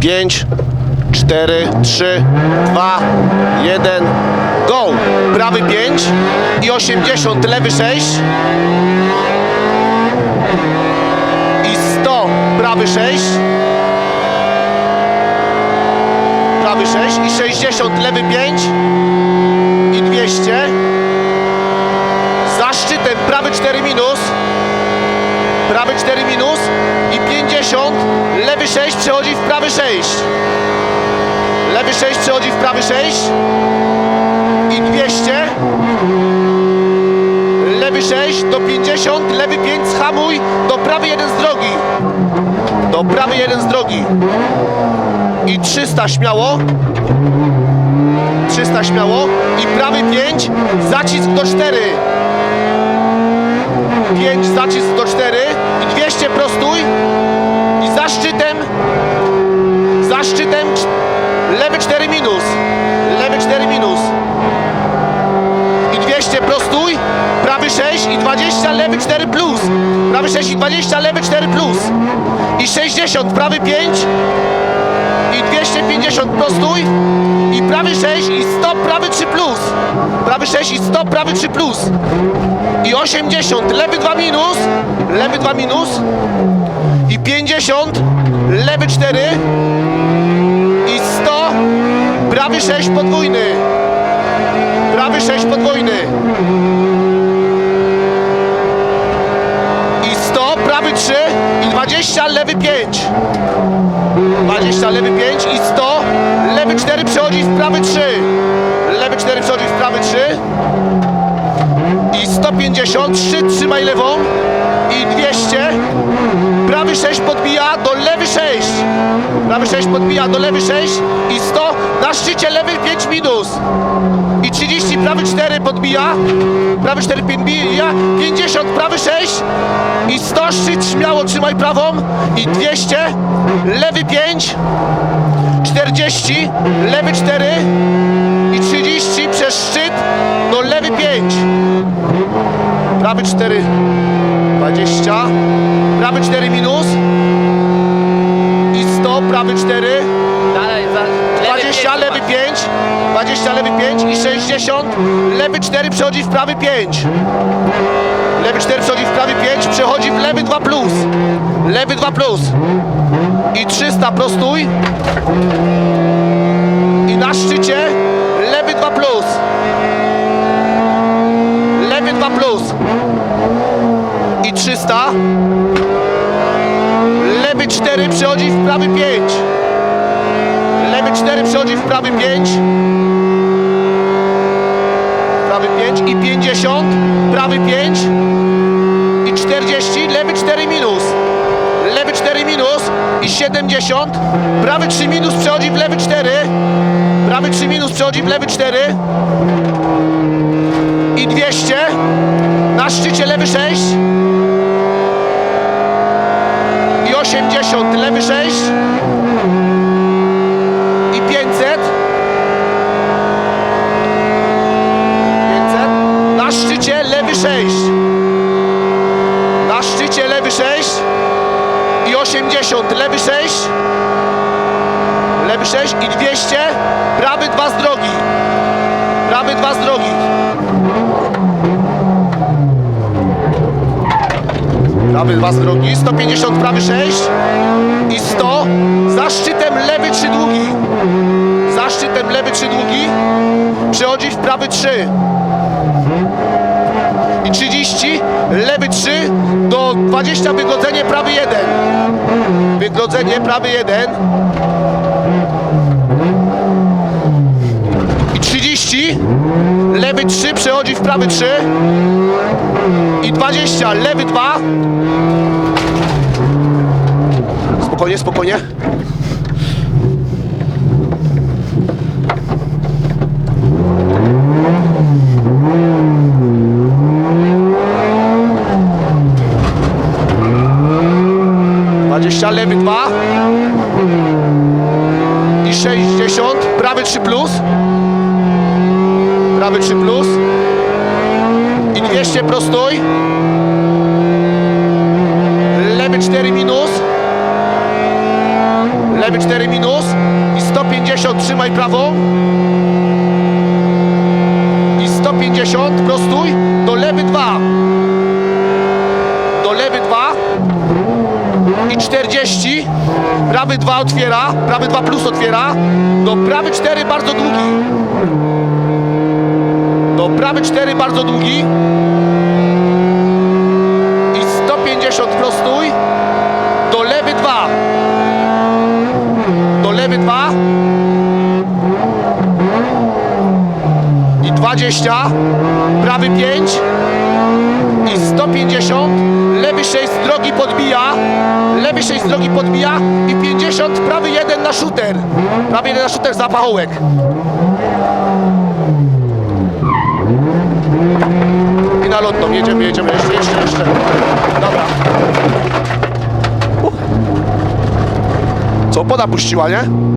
5, 4, 3, 2, 1, go! Prawy 5 i 80, lewy 6 i 100, prawy 6 prawy 6 i 60, lewy 5 i 200 za szczytem prawy 4 minus prawy 4 minus i 50 lewy 6 przechodzi w prawy 6 lewy 6 przechodzi w prawy 6 i 200 lewy 6 do 50 lewy 5 schamuj do prawy 1 z drogi. Do prawy 1 z drogi. I 300 śmiało. 300 śmiało. I prawy 5 zacisk do 4 5 zacisk do 4 i 200 prostój i za szczytem cz- lewy 4 minus. Lewy 4 minus. I 200 prostój prawy 6 i 20 lewy 4 plus. Prawy 6 i 20 lewy 4 plus. I 60 prawy 5 i 250 prostój i prawy 6 i 100 prawy 3 plus. Prawy 6 i 100 prawy 3 plus. I 80 lewy 2 minus. Lewy 2 minus. I 50 lewy 4 i 100 prawy 6 podwójny. Prawy 6 podwójny. I 100 prawy 3 i 20 lewy 5 20 lewy 5 i 100 lewy 4 przechodzi w prawy 3 lewy 4 przechodzi w prawy 3 i 150 3 trzymaj lewą i 200 prawy 6 podbija do lewy 6 prawy 6 podbija do lewy 6 i 100 na szczycie lewy 5 minus. I 30 prawy 4 podbija. Prawy 4 podbija. 50 prawy 6 i 100 szczyt śmiało trzymaj prawą i 200 lewy 5 40 lewy 4 i 30 przez szczyt do lewy 5 prawy 4 20 prawy 4 minus. I 100 prawy 4 Dalej, za, 20 lewy 5 20 lewy 5 i 60 lewy 4 przechodzi w prawy 5 lewy 4 przechodzi w prawy 5 przechodzi w lewy 2 plus. Lewy 2 plus. I 300 prostój i na szczycie lewy 2 plus. Lewy 2 plus i 300 lewy 4 przechodzi w prawy 5 lewy 4 przechodzi w prawy 5 prawy 5 i 50 prawy 5 i 40 lewy 4 minus. Lewy 4 minus i 70 prawy 3 minus przechodzi w lewy 4 prawy 3 minus przechodzi w lewy 4 i 200 na szczycie lewy 6 i 80 lewy 6 i 500 500 na szczycie lewy 6 na szczycie lewy 6 i 80 lewy 6 lewy 6 i 200 prawy 2 z drogi. Prawy 2 z drogi. Prawy 2 z drogi. 150 prawy 6 i 100 za szczytem lewy 3 długi. Za szczytem lewy 3 długi. Przechodzi w prawy 3 i 30 lewy 3 do 20 wygodzenie prawy 1 wygodzenie prawy 1 i 30 lewy 3 przechodzi w prawy 3 i 20 lewy 2 spokojnie, spokojnie Dwadzieścia lewy dwa. I sześćdziesiąt prawy trzy plus. Prawy trzy plus. I 200 prostój lewy 4 minus. Lewy 4 minus. I 150, trzymaj prawą. I 150, prostuj, do lewy 2. Do lewy 2 i 40. Prawy 2 otwiera, prawy 2 plus otwiera. Do prawy 4 bardzo długi. Do prawy 4 bardzo długi. I 150 prostuj. Do lewy 2. Do lewy 2. I 20. Prawy 5 i 150, lewy 6 z drogi podbija, lewy 6 z drogi podbija i 50, prawy 1 na shooter, prawy 1 na shooter za pachołek. I na lotną, jedziemy, jedziemy, jeszcze, jeszcze, jeszcze. Dobra. Co, poda puściła, nie?